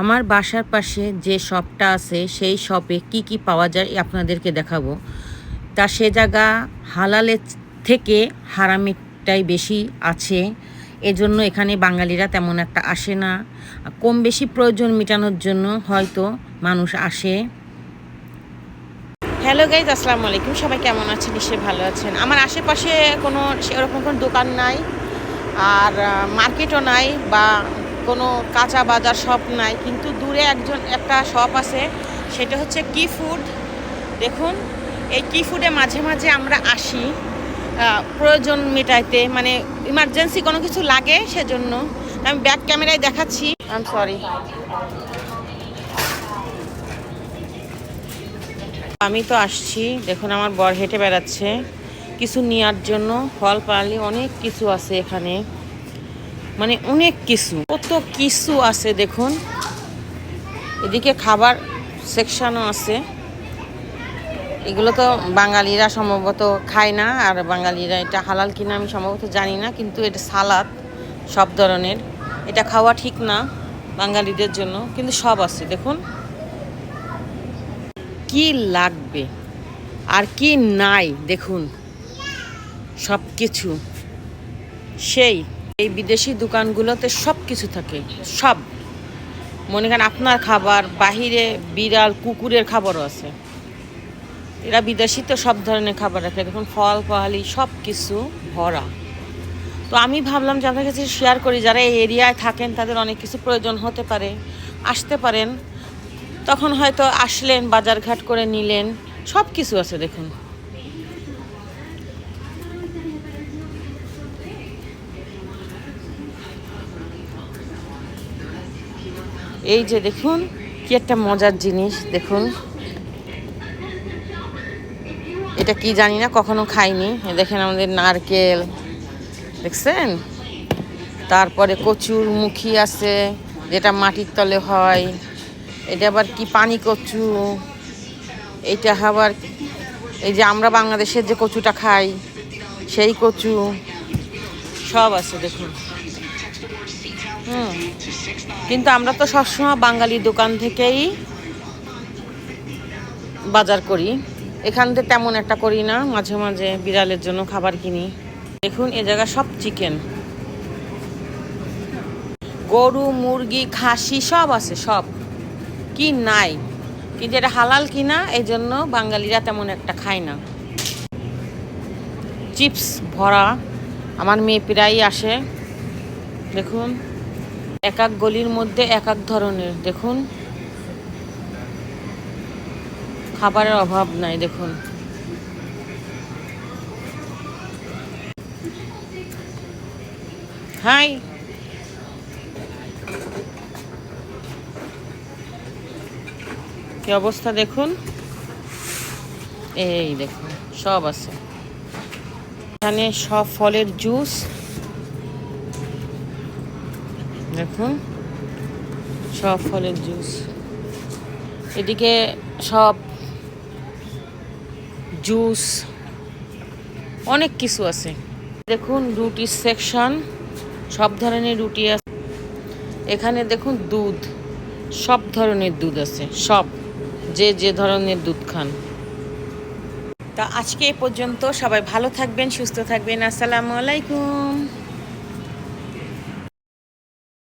আমার বাসার পাশে যে শপটা আছে, সেই শপে কি কি পাওয়া যায় আপনাদেরকে দেখাবো। তা সে জায়গা হালালের থেকে হারামিটাই বেশি আছে। এজন্য এখানে বাঙালিরা তেমন একটা আসে না। কম বেশি প্রয়োজন মেটানোর জন্য হয়তো মানুষ আসে। হ্যালো গাইজ, আসসালামু আলাইকুম। সবাই কেমন আছেন? নিশ্চয়ই ভালো আছেন। আমার আশেপাশে কোনো সেরকম কোনো দোকান নাই, আর মার্কেটও নাই বা কোনো কাঁচা বাজার শপ নাই, কিন্তু দূরে একজন, একটা শপ আছে, সেটা হচ্ছে কি ফুড দেখুন, এই কি ফুডে মাঝে মাঝে আমরা আসি প্রয়োজন মেটাইতে মানে ইমার্জেন্সি কোনো কিছু লাগে সেজন্য। আমি ব্যাক ক্যামেরায় দেখাচ্ছি। আই সরি আমি তো আসছি, দেখুন আমার বর হেঁটে বেড়াচ্ছে। কিছু নেওয়ার জন্য ফল পালি অনেক কিছু আছে এখানে। মানে অনেক কিছু, কত কিছু আছে দেখুন। এদিকে খাবার সেকশনও আছে। এগুলো তো বাঙালিরা সম্ভবত খায় না, আর বাঙালিরা এটা হালাল কিনা আমি সম্ভবত জানি না, কিন্তু এটা সালাদ সব ধরনের। এটা খাওয়া ঠিক না বাঙালিদের জন্য, কিন্তু সব আছে, দেখুন। কি লাগবে, আর কি নাই, দেখুন। সব কিছু সেই এই বিদেশি দোকানগুলোতে সব কিছু থাকে, সব। মনে করেন আপনার খাবার, বাহিরে বিড়াল, কুকুরের খাবারও আছে। এরা বিদেশি তো সব ধরনের খাবার রাখে, দেখুন ফল ফলালি সব কিছু ভরা। তো আমি ভাবলাম যে আপনার কাছে শেয়ার করি, যারা এই এরিয়ায় থাকেন, তাদের অনেক কিছু প্রয়োজন হতে পারে, আসতে পারেন। তখন হয়তো আসলেন, বাজারঘাট করে নিলেন সব কিছু আছে দেখুন। এই যে দেখুন, কি একটা মজার জিনিস, দেখুন। এটা কি জানি না, কখনো খাইনি। দেখেন আমাদের নারকেল, দেখছেন? তারপরে কচুর মুখি আছে, যেটা মাটির তলে হয়। এটা আবার কি পানি কচু? এইটা আবার, এই যে আমরা বাংলাদেশের যে কচুটা খাই, সেই কচু। সব আছে, দেখুন। কিন্তু আমরা তো সবসময় বাঙালি দোকান থেকেই বাজার করি। এখান থেকে তেমন একটা করি না, মাঝে মাঝে বিড়ালের জন্য খাবার কিনি। দেখুন, এ জায়গা সব চিকেন গরু, মুরগি, খাসি, সব আছে, সব। কি নাই? কিন্তু এটা হালাল কিনা এই জন্য বাঙালিরা তেমন একটা খায় না। চিপস ভরা। আমার মেয়ে প্রায়ই আসে। দেখুন। এক এক গলির মধ্যে এক এক ধরনের, দেখুন। খাবারের অভাব নাই, দেখুন। হাই। কি অবস্থা, দেখুন? এই দেখুন, সব আছে। এখানে সব ফলের জুস। দেখুন, সব ফলের জুস। এদিকে সব জুস, অনেক কিছু আছে। দেখুন রুটি সেকশন সব ধরনের রুটি আছে। এখানে দেখুন, দুধ, সব ধরনের দুধ আছে, সব। যে যে ধরনের দুধ খান। তা আজকে এ পর্যন্ত সবাই ভালো থাকবেন, সুস্থ থাকবেন। আসসালামু আলাইকুম।